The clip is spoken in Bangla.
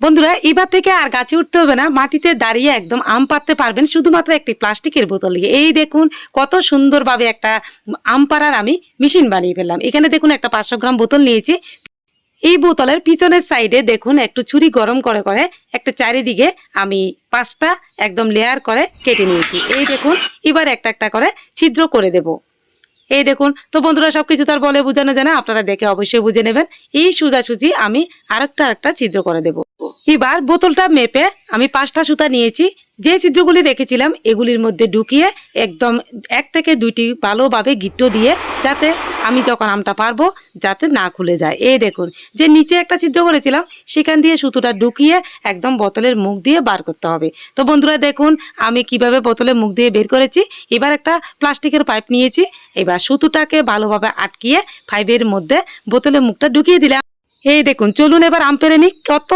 বন্ধুরা, এবার থেকে আর গাছে উঠতে হবে না, মাটিতে দাঁড়িয়ে একদম আম পাড়তে পারবেন শুধুমাত্র একটি প্লাস্টিকের বোতল দিয়ে। এই দেখুন, কত সুন্দরভাবে একটা আম পাড়ার আমি মেশিন বানিয়ে ফেললাম। এখানে দেখুন, একটা পাঁচশো গ্রাম বোতল নিয়েছি। এই বোতলের পিছনের সাইডে দেখুন, একটু ছুরি গরম করে করে একটা চারিদিকে আমি পাঁচটা একদম লেয়ার করে কেটে নিয়েছি। এই দেখুন, এবার একটা একটা করে ছিদ্র করে দেব। এই দেখুন, তো বন্ধুরা সবকিছু তার বলে বোঝানো যায় না, আপনারা দেখে অবশ্যই বুঝে নেবেন। এই সুজাসুজি আমি আরেকটা একটা ছিদ্র করে দেব। এবার বোতলটা মেপে আমি পাঁচটা সুতা নিয়েছি যে ছিদ্রগুলি রেখেছিলাম এগুলির মধ্যে ঢুকিয়ে একদম এক থেকে দুইটি ভালোভাবে গিট্ট দিয়ে যাতে আমি যখন আমটা পারব, যাতে না খুলে যায়। এই দেখুন, যে নিচে একটা ছিদ্র করেছিলাম, সেখান দিয়ে সুতোটা ঢুকিয়ে একদম বোতলের মুখ দিয়ে বার করতে হবে। তো বন্ধুরা দেখুন, আমি কীভাবে বোতলের মুখ দিয়ে বের করেছি। এবার একটা প্লাস্টিকের পাইপ নিয়েছি। এবার সুতোটাকে ভালোভাবে আটকিয়ে পাইপের মধ্যে বোতলের মুখটা ঢুকিয়ে দিলাম। এই দেখুন, চলুন এবার আম পেরে নিই, কত